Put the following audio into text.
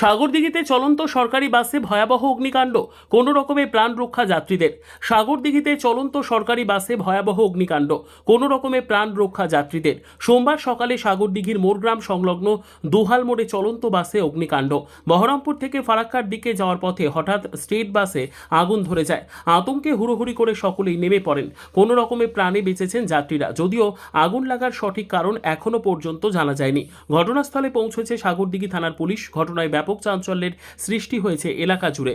সাগরদিঘিতে চলন্ত সরকারি বাসে ভয়াবহ অগ্নিকাণ্ড, কোনো রকমে প্রাণ রক্ষা যাত্রীদের। সাগরদিঘিতে চলন্ত সরকারি বাসে ভয়াবহ অগ্নিকাণ্ড, কোনো রকমে প্রাণ রক্ষা যাত্রীদের। সোমবার সকালে সাগরদিঘির মোরগ্রাম সংলগ্ন দুহাল মোড়ে চলন্ত বাসে অগ্নিকাণ্ড। বহরমপুর থেকে ফারাক্কার দিকে যাওয়ার পথে হঠাৎ স্টেট বাসে আগুন ধরে যায়। আতঙ্কে হুড়োহুড়ি করে সকলেই নেমে পড়েন। কোনো রকমে প্রাণে বেঁচেছেন যাত্রীরা। যদিও আগুন লাগার সঠিক কারণ এখনও পর্যন্ত জানা যায়নি। ঘটনাস্থলে পৌঁছেছে সাগরদিঘি থানার পুলিশ। ঘটনায় ব্যাপক চাঞ্চল্যের সৃষ্টি হয়েছে এলাকা জুড়ে।